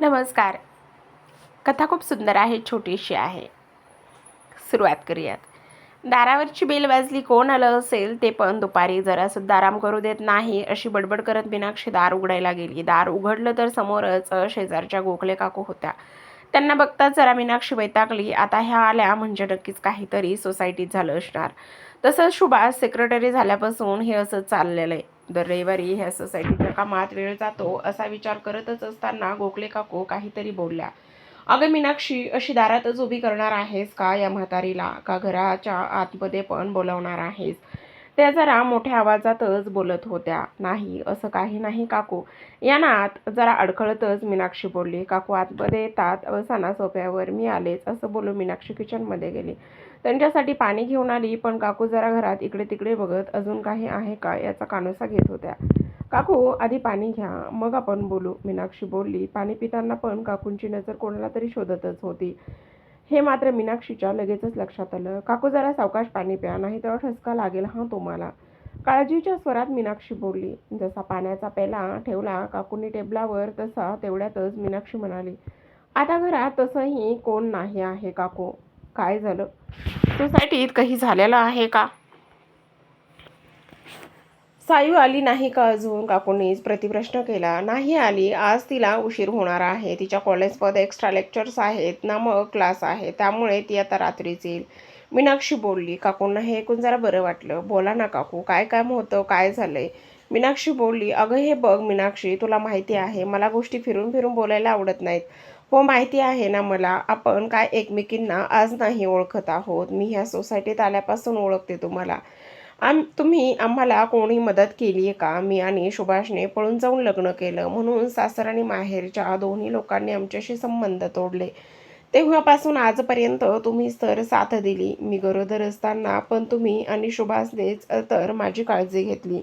नमस्कार. कथा खूप सुंदर आहे छोटीशी आहे. सुरुवात करूयात. दारावरची बेल वाजली कोण आलं असेल ते पण दुपारी जरासुद्धा आराम करू देत नाही अशी बडबड करत मीनाक्षी दार उघडायला गेली. दार उघडलं तर समोरच शेजारच्या गोखले काकू होत्या. त्यांना बघताच जरा मीनाक्षी वैतागली आता ह्या आल्या म्हणजे नक्कीच काहीतरी सोसायटीत झालं असणार. तसंच सुभाष सेक्रेटरी झाल्यापासून हे असं चाललेलं आहे. दर रविवारी ह्या सोसायटीच्या कामात वेळ जातो असा विचार करतच असताना गोखले काकू काहीतरी बोलल्या. अगं मीनाक्षी अशी दारातच उभी करणार आहेस का या म्हातारीला? का घराच्या आतमध्ये पण बोलवणार आहेस? त्या जरा मोठ्या आवाजातच बोलत होत्या. नाही असं काही नाही काकू. या नात आत जरा अडखळतच मीनाक्षी बोलली. काकू आतमध्ये येतात. अवसाना सोप्यावर मी आलेच. असं बोलून मीनाक्षी किचनमध्ये गेली. त्यांच्यासाठी पाणी घेऊन आली पण काकू जरा घरात इकडे तिकडे बघत अजून काही आहे का याचा कानोसा घेत होत्या. काकू आधी पाणी घ्या मग आपण बोलू. मीनाक्षी बोलली. पाणी पिताना पण काकूंची नजर कोणाला तरी शोधतच होती. हे मात्र मीनाक्षीच्या लगेचच लक्षात आलं. काकू जरा सावकाश पाणी प्या नाही तर ठसका लागेल हा तुम्हाला. काळजीच्या स्वरात मीनाक्षी बोलली. जसा पाण्याचा पेला ठेवला काकूंनी टेबलावर तसा तेवढ्यातच मीनाक्षी म्हणाली आता घरात तसंही कोण नाही आहे काकू. काय झालं? सोसायटीत काही झालेलं आहे का? सायू आली नाही का अजून? काकूंनीच प्रतिप्रश्न केला. नाही आली. आज तिला उशीर होणार आहे. तिच्या कॉलेजमध्ये एक्स्ट्रा लेक्चर्स आहेत. ना मग क्लास आहे. त्यामुळे ती आता रात्रीच येईल. मीनाक्षी बोलली काकूंना हे ऐकून जरा बरं वाटलं. बोला ना काकू. काय काम होतं? काय झालंय? मीनाक्षी बोलली अगं हे बघ मीनाक्षी तुला माहिती आहे. मला गोष्टी फिरून फिरून बोलायला आवडत नाहीत. हो माहिती आहे ना मला. आपण काय एकमेकींना आज नाही ओळखत आहोत. मी ह्या सोसायटीत आल्यापासून ओळखते तुम्हाला. आम तुम्ही आम्हाला कोणी मदत केली आहे का? मी आणि सुभाषने पळून जाऊन लग्न केलं. म्हणून सासर आणि माहेरच्या दोन्ही लोकांनी आमच्याशी संबंध तोडले. तेव्हापासून आजपर्यंत तुम्हीच तर साथ दिली. मी गरोदर असताना पण तुम्ही आणि सुभाषनेच तर माझी काळजी घेतली.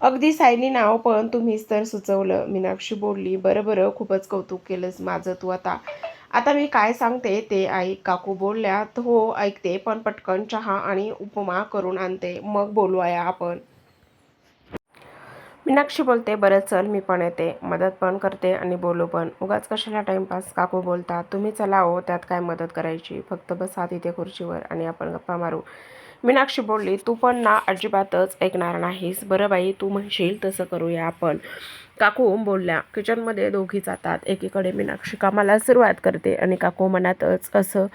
अगदी सायली नाव पण तुम्हीच तर सुचवलं. मीनाक्षी बोलली बरं बरं खूपच कौतुक केलंस माझं तू आता. आता मी काय सांगते ते आई काकू बोलल्या हो ऐकते पण पटकन चहा आणि उपमा करून आणते मग बोलूया आपण. मीनाक्षी बोलते बरं चल मी पण येते मदत पण करते आणि बोलू पण. उगाच कशाला टाईमपास काकू बोलता? तुम्ही चला हो त्यात काय मदत करायची? फक्त बसा तिथे खुर्चीवर आणि आपण गप्पा मारू. मीनाक्षी बोलली तू पण ना अजिबातच ऐकणार नाहीस. बरं बाई तू म्हणशील तसं करूया आपण. काकू बोलल्या किचनमध्ये दोघी जातात एकीकडे मीनाक्षी कामाला सुरुवात करते आणि काकू मनातच असं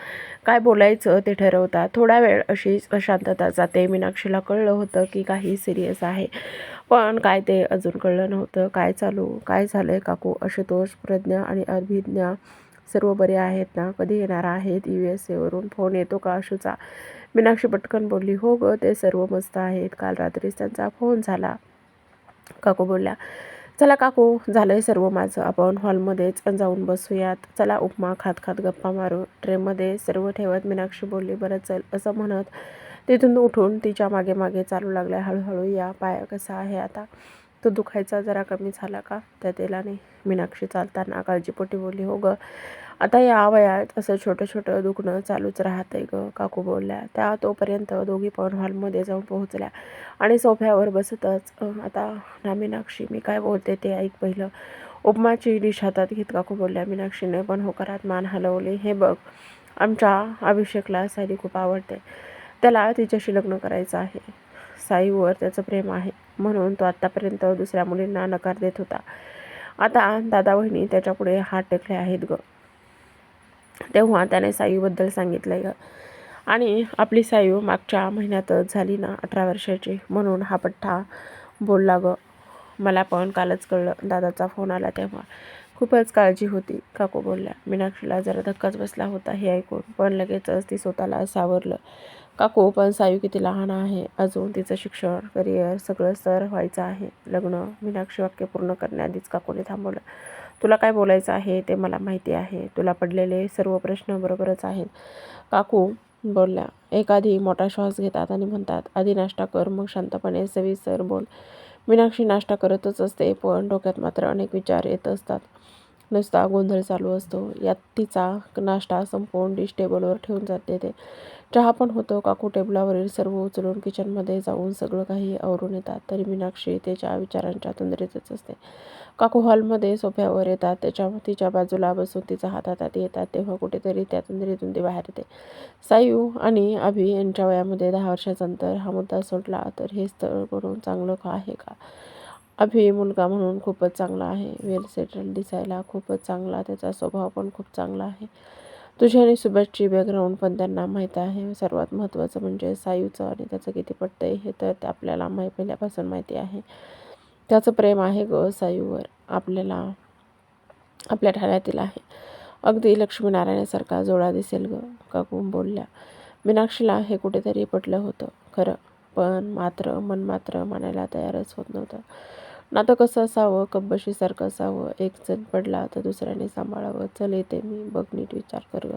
काय बोलायचं ते ठरवतात. थोडा वेळ अशीच अशांतता जाते. मीनाक्षीला कळलं होतं की काही सिरियस आहे. पण काय ते अजून कळलं नव्हतं. काय चालू? काय झालं आहे काकू? आशुतोष प्रज्ञा आणि अभिज्ञा सर्व बरे आहेत ना? कधी येणार आहेत? यू एस एवरून फोन येतो का आशूचा? मीनाक्षी पटकन बोलली हो गं ते सर्व मस्त आहेत. काल रात्रीच त्यांचा फोन झाला. काकू बोलल्या चला काकू झालं आहे सर्व माझं. आपण हॉलमध्येच जाऊन बसूयात. चला उपमा खात खात गप्पा मारू. ट्रेमध्ये सर्व ठेवत मीनाक्षी बोलली बरं चल असं म्हणत तिथून उठून तिच्यामागे मागे चालू लागल्या. हळूहळू या पाया कसा आहे आता? तो दुखायचा जरा कमी झाला का? त्या तेलाने मीनाक्षी चालताना काळजीपोटी बोलली हो गं. आता या वयात असं छोटं छोटं दुखणं चालूच राहतंय गं काकू बोलल्या. त्या तोपर्यंत दोघी पण हॉलमध्ये जाऊन पोहोचल्या आणि सोफ्यावर बसतच. आता ना मीनाक्षी मी काय बोलते ते ऐक पहिलं. उपमाची डिश हातात घेत काकू बोलल्या. मीनाक्षीने पण होकारात मान हलवली. हे बघ आमच्या अभिषेकला सायली खूप आवडते. त्याला तिच्याशी लग्न करायचं आहे. साईवर त्याचं प्रेम आहे. म्हणून तो आत्तापर्यंत दुसऱ्या मुलींना नकार देत होता. आता दादा बहिणी त्याच्यापुढे हात टेकले आहेत ग. तेव्हा त्याने साईबद्दल सांगितलं ग. आणि आपली सायू मागच्या महिन्यातच झाली ना अठरा वर्षाची. म्हणून हा पठ्ठा बोलला ग. मला पण कालच कळलं. दादाचा फोन आला तेव्हा. खूपच काळजी होती. काकू बोलल्या मीनाक्षीला जरा धक्काच बसला होता हे ऐकून. पण लगेचच ती स्वतःला सावरलं. काकू पण सायू किती लहान आहे? अजून तिचं शिक्षण करिअर सगळं सर व्हायचं आहे. लग्न मीनाक्षी वाक्य पूर्ण करण्याआधीच काकूने थांबवलं. तुला काय बोलायचं आहे ते मला माहिती आहे. तुला पडलेले सर्व प्रश्न बरोबरच आहेत. काकू बोलल्या एखादी मोठा श्वास घेतात आणि म्हणतात आधी नाश्ता कर मग शांतपणे सविस्तर बोल मीनाक्षी नाश्ता करतच असते पण डोक्यात मात्र अनेक विचार येत असतात. नुसता गोंधळ चालू असतो. यात तिचा नाश्ता संपवून डिश टेबलवर ठेवून जाते ते. चहा पण होतो काकू टेबलावरील सर्व उचलून किचनमध्ये जाऊन सगळं काही आवरून येतात. तरी मीनाक्षी त्याच्या विचारांच्या तंद्रीतच असते. काकू हॉलमध्ये सोफ्यावर येतात. त्याच्या तिच्या बाजूला बसून तिचा हात हातात येतात. तेव्हा कुठेतरी त्या तंद्रीतून ती बाहेर येते. सायू आणि अभि यांच्या वयामध्ये दहा वर्षाचं अंतर. हा मुद्दा सोडला तर हे स्थळ बनवून चांगलं का आहे का? अभि मुलगा म्हणून खूपच चांगला आहे. वेल सेटल दिसायला खूपच चांगला त्याचा स्वभाव पण खूप चांगला आहे. तुझी आणि सुभाषची बॅकग्राऊंड पण त्यांना माहीत आहे. सर्वात महत्त्वाचं म्हणजे सायूचं आणि त्याचं किती पटतंय हे तर ते आपल्याला माही पहिल्यापासून माहिती आहे. त्याचं प्रेम आहे ग सायूवर. आपल्याला आपल्या ठाण्यातील आहे. अगदी लक्ष्मीनारायणासारखा जोडा दिसेल ग काकू बोलल्या. मीनाक्षीला हे कुठेतरी पटलं होतं. खरं पण मात्र मन मात्र मानायला तयारच होत नव्हतं. नातं कसं असावं? कब्बशीसारखं असावं. एक जण पडला तर दुसऱ्याने सांभाळावं. चल येते मी. बघ नीट विचार कर ग.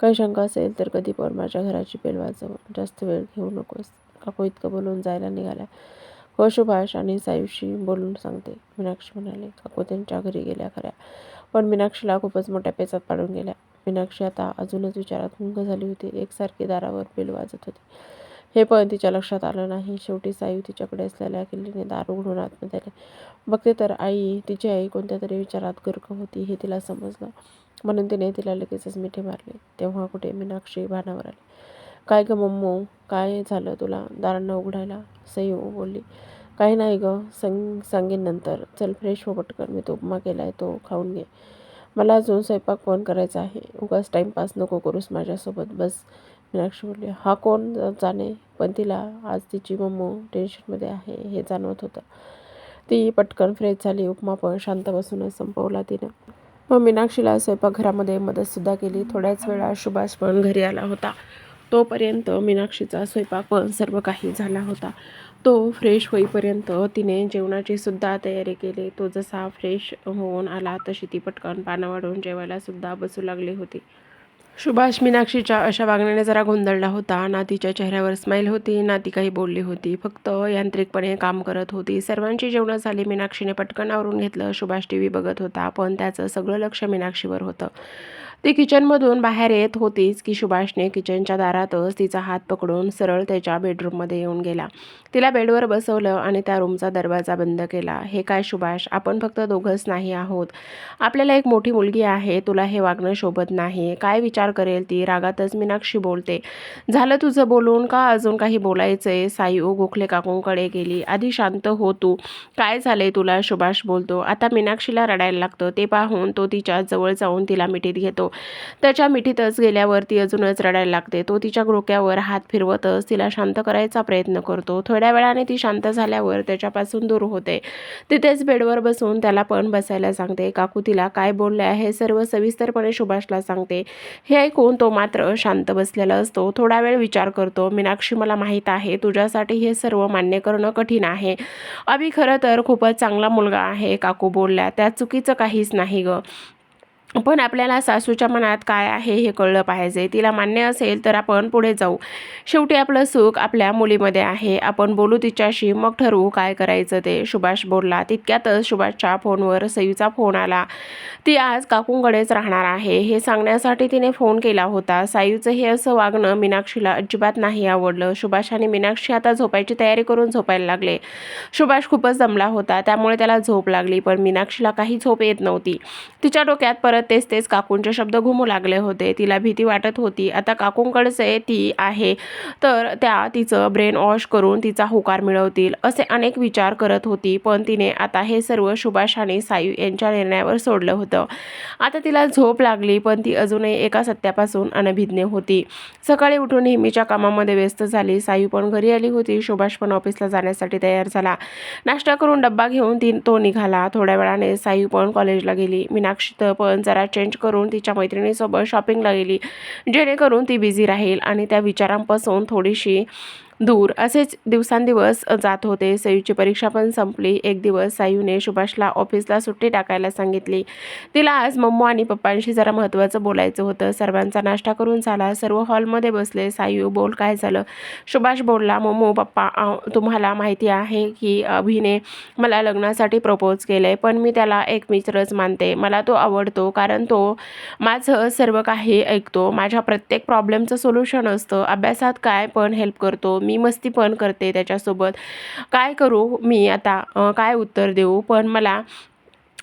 काही शंका असेल तर कधी पण माझ्या घराची बेल वाजव जास्त वेळ घेऊ नकोस. काकू इतकं बोलून जायला निघाल्या. हो सुभाष आणि साईशी बोलून सांगते. मीनाक्षी म्हणाले काकू त्यांच्या घरी गेल्या खऱ्या. पण मीनाक्षीला खूपच मोठ्या पेचात पाडून गेल्या. मीनाक्षी आता अजूनच विचारात गुंग झाली होती. एकसारखी दारावर बेल वाजत होती. हे पण तिच्या लक्षात आलं नाही. शेवटी सायू तिच्याकडे असलेल्या किल्लीने दार उघडून आतमध्ये आले बघते तर आई तिची आई कोणत्या तरी विचारात गर्क होती हे तिला समजलं. म्हणून तिने तिला लगेचच मिठी मारले. तेव्हा कुठे मीनाक्षी भानावर आली. काय ग मम्मू? काय झालं तुला? दारांना उघडायला? सयू बोलली. काही नाही ग. सांग सांगेन नंतर. चल फ्रेश हो पटकन. मी तो उपमा केला आहे तो खाऊन घे. मला अजून स्वयंपाक पण करायचा आहे. उगाच टाईमपास नको करूस माझ्यासोबत. बस. मीनाक्षी बोलली हा कोण जाणे? पण तिला आज तिची मम्मू टेन्शनमध्ये आहे हे जाणवत होतं. ती पटकन फ्रेश झाली उपमा पण शांत बसूनच संपवला तिनं. मग मीनाक्षीला स्वयंपाकघरामध्ये मदतसुद्धा केली. थोड्याच वेळा सुभाष पण घरी आला होता. तोपर्यंत मीनाक्षीचा स्वयंपाक पण सर्व काही झाला होता. तो फ्रेश होईपर्यंत तिने जेवणाची सुद्धा तयारी केली. तो जसा फ्रेश होऊन आला तशी ती पटकन पानं वाढवून जेवायला सुद्धा बसू लागली होती. सुभाष मीनाक्षीच्या अशा वागण्याने जरा गोंधळला होता. ना तिच्या चेहऱ्यावर स्माईल होती ना ती काही बोलली होती. फक्त यांत्रिकपणे काम करत होती. सर्वांची जेवणं झाली. मीनाक्षीने पटकन आवरून घेतलं. सुभाष टी व्ही बघत होता पण त्याचं सगळं लक्ष मीनाक्षीवर होतं. ती किचनमधून बाहेर येत होतीच की सुभाषने किचनच्या दारातच तिचा हात पकडून सरळ त्याच्या बेडरूममध्ये येऊन गेला. तिला बेडवर बसवलं आणि त्या रूमचा दरवाजा बंद केला. हे काय सुभाष आपण फक्त दोघंच नाही आहोत. आपल्याला एक मोठी मुलगी आहे तुला हे वागणं शोभत नाही. काय विचार करेल ती? रागातच मीनाक्षी बोलते. झालं तुझं बोलून? का अजून काही बोलायचं आहे साई गोखले काकूंकडे गेली. आधी शांत हो तू. काय झालंय तुला? सुभाष बोलतो. आता मीनाक्षीला रडायला लागतं. ते पाहून तो तिच्या जवळ जाऊन तिला मिठीत घेतो. त्याच्या मिठीतच गेल्यावर ती अजूनच रडायला लागते. तो तिच्या डोक्यावर हात फिरवतच तिला शांत करायचा प्रयत्न करतो. थोड्या वेळाने ती शांत झाल्यावर त्याच्यापासून दूर होते. तिथेच बेडवर बसून त्याला पण बसायला सांगते. काकू तिला काय बोलले आहे सर्व सविस्तरपणे सुभाषला सांगते. हे ऐकून तो मात्र शांत बसलेला असतो. थोडा वेळ विचार करतो. मीनाक्षी मला माहीत आहे. तुझ्यासाठी हे सर्व मान्य करणं कठीण आहे. अभि खरं तर खूपच चांगला मुलगा आहे. काकू बोलल्या त्यात चुकीचं काहीच नाही ग. पण आपल्याला सासूच्या मनात काय आहे हे कळलं पाहिजे. तिला मान्य असेल तर आपण पुढे जाऊ. शेवटी आपलं सुख आपल्या मुलीमध्ये आहे. आपण बोलू तिच्याशी मग ठरवू काय करायचं ते. सुभाष बोलला. तितक्यातच सुभाषच्या फोनवर सईचा फोन आला. ती आज काकूंकडेच राहणार आहे. हे सांगण्यासाठी तिने फोन केला होता. सायूचं हे असं वागणं मीनाक्षीला अजिबात नाही आवडलं. सुभाष आणि मीनाक्षी आता झोपायची तयारी करून झोपायला लागले. सुभाष खूपच दमला होता. त्यामुळे त्याला झोप लागली पण मीनाक्षीला काही झोप येत नव्हती. तिच्या डोक्यात परत तेच तेच काकूंचे शब्द घुमू लागले होते. तिला भीती वाटत होती. आता काकूंकडचे ती आहे. तर त्या तिचं ब्रेन वॉश करून तिचा होकार मिळवतील असे अनेक विचार करत होती. पण तिने आता हे सर्व सुभाष आणि सायू यांच्या निर्णयावर सोडलं होतं. आता तिला झोप लागली पण ती अजूनही एका सत्यापासून अनभिज्ञ होती. सकाळी उठून नेहमीच्या कामामध्ये व्यस्त झाली. सायू पण घरी आली होती. सुभाष पण ऑफिसला जाण्यासाठी तयार झाला. नाश्ता करून डब्बा घेऊन ती तो निघाला. थोड्या वेळाने सायू पण कॉलेजला गेली. मीनाक्षी पण जरा चेंज करून तिच्या मैत्रिणीसोबत शॉपिंगला गेली. जेणेकरून ती बिझी राहील आणि त्या विचारांपासून थोडीशी दूर. असेच दिवसांदिवस जात होते. सयूची परीक्षा पण संपली. एक दिवस सायूने सुभाषला ऑफिसला सुट्टी टाकायला सांगितली. तिला आज मम्मू आणि पप्पांशी जरा महत्त्वाचं बोलायचं होतं. सर्वांचा नाश्ता करून झाला. सर्व हॉलमध्ये बसले. सायू बोल काय झालं? सुभाष बोलला मम्मू पप्पा तुम्हाला माहिती आहे की अभिने मला लग्नासाठी प्रपोज केलं आहे पण मी त्याला एक मित्रच मानते. मला तो आवडतो कारण तो माझं सर्व काही ऐकतो. माझ्या प्रत्येक प्रॉब्लेमचं सोल्युशन असतं. अभ्यासात काय पण हेल्प करतो. मी मस्ती पण करते त्याच्यासोबत. काय करू मी आता? काय उत्तर देऊ? पण मला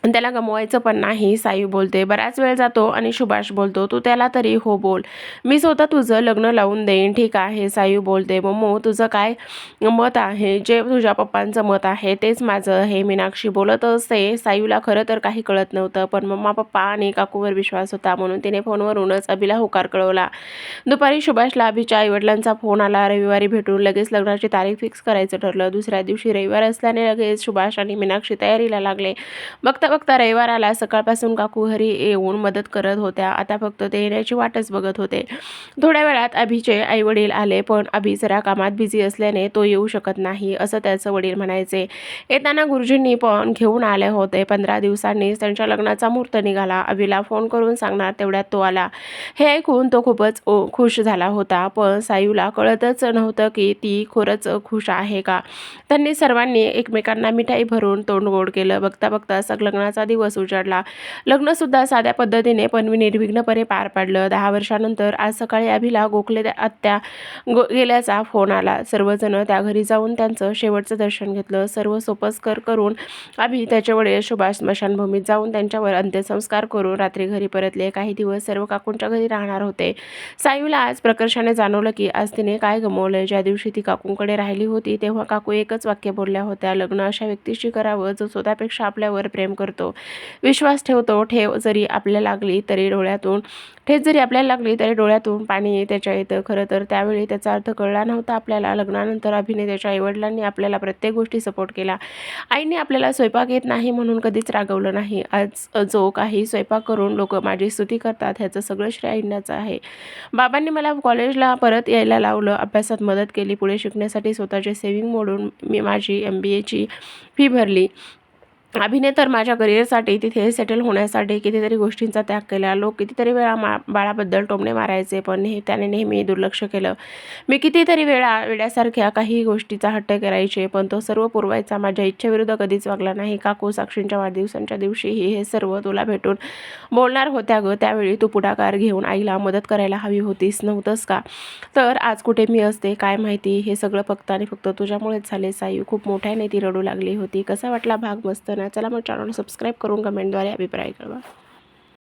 आणि त्याला गमवायचं पण नाही. साई बोलते बराच वेळ जातो आणि सुभाष बोलतो तू त्याला तरी हो बोल. मी स्वतः तुझं लग्न लावून देईन ठीक आहे? सायू बोलते मम्मू तुझं काय मत आहे? जे तुझ्या पप्पांचं मत आहे तेच माझं हे मीनाक्षी बोलत असते सायूला खरं तर काही कळत नव्हतं पण मम्मा पप्पा आणि काकूवर विश्वास होता म्हणून तिने फोनवरूनच अभिला होकार कळवला. दुपारी सुभाषला अभिच्या आईवडिलांचा फोन आला. रविवारी भेटून लगेच लग्नाची तारीख फिक्स करायचं ठरलं. दुसऱ्या दिवशी रविवार असल्याने लगेच सुभाष आणि मीनाक्षी तयारीला लागले. बघता बघता रविवार आला सकाळपासून काकू घरी येऊन मदत करत होत्या. आता फक्त ते येण्याची वाटच बघत होते. थोड्या वेळात अभिचे आईवडील आले पण अभि जरा कामात बिझी असल्याने तो येऊ शकत नाही असं त्याचं वडील म्हणायचे. येताना गुरुजींनी पण घेऊन आले होते. पंधरा दिवसांनीच त्यांच्या लग्नाचा मुहूर्त निघाला. अभिला फोन करून सांगणार तेवढ्यात तो आला. हे ऐकून तो खूपच ओ- खुश झाला होता पण सायूला कळतच नव्हतं की ती खरंच खुश आहे का. त्यांनी सर्वांनी एकमेकांना मिठाई भरून तोंड गोड केलं. बघता बघता सग लग्नाचा दिवस उजाडला. लग्नसुद्धा साध्या पद्धतीने पण निर्विघ्नपणे पार पाडलं. दहा वर्षानंतर आज सकाळी अभिला गोखले आत्या गो गेल्याचा फोन आला. सर्वजण त्या घरी जाऊन त्यांचं शेवटचं दर्शन घेतलं. सर्व सोपस्कर करून अभि त्याच्यावर सुभाष स्मशानभूमीत जाऊन त्यांच्यावर अंत्यसंस्कार करून रात्री घरी परतले. काही दिवस सर्व काकूंच्या घरी राहणार होते. सायूला आज प्रकर्षाने जाणवलं की आज तिने काय गमवलं ज्या दिवशी ती काकूंकडे राहिली होती तेव्हा काकू एकच वाक्य बोलल्या होत्या. लग्न अशा व्यक्तीशी करावं जो स्वतःपेक्षा आपल्यावर प्रेम करतो. विश्वास ठेवतो ठेव जरी आपल्या लागली तरी डोळ्यातून ठेच जरी आपल्याला लागली तरी डोळ्यातून पाणी त्याच्या येतं खरं तर त्यावेळी त्याचा अर्थ कळला नव्हता आपल्याला. लग्नानंतर अभिनेत्याच्या आईवडिलांनी आपल्याला प्रत्येक गोष्टी सपोर्ट केला. आईने आपल्याला स्वयंपाक येत नाही म्हणून कधीच रागवलं नाही. आज जो काही स्वयंपाक करून लोक माझी स्तुती करतात ह्याचं सगळं श्रेय आईंनाचं आहे. बाबांनी मला कॉलेजला परत यायला लावलं. अभ्यासात मदत केली. पुढे शिकण्यासाठी स्वतःचे सेविंग मोडून मी माझी एम बी एची फी भरली. अभिने तर माझ्या करिअरसाठी तिथे सेटल होण्यासाठी कितीतरी गोष्टींचा त्याग केला. लोक कितीतरी वेळा मा बाळाबद्दल टोमणे मारायचे पण हे त्याने नेहमी दुर्लक्ष केलं. मी कितीतरी वेळा वेड्यासारख्या काही गोष्टीचा हट्ट करायचे पण तो सर्व पुरवायचा माझ्या इच्छेविरुद्ध कधीच वागला नाही. काकू साक्षींच्या वाढदिवसांच्या दिवशीही हे सर्व तुला भेटून बोलणार होत्या गं. त्यावेळी तू पुढाकार घेऊन आईला मदत करायला हवी होतीस नव्हतंस का? तर आज कुठे मी असते काय माहिती? हे सगळं फक्त आणि फक्त तुझ्यामुळेच झाले साई. खूप मोठ्याने ती रडू लागली होती. कसा वाटला भाग? मस्त ना? चला मग चॅनल सबस्क्राईब करून कमेंटद्वारे अभिप्राय कळवा.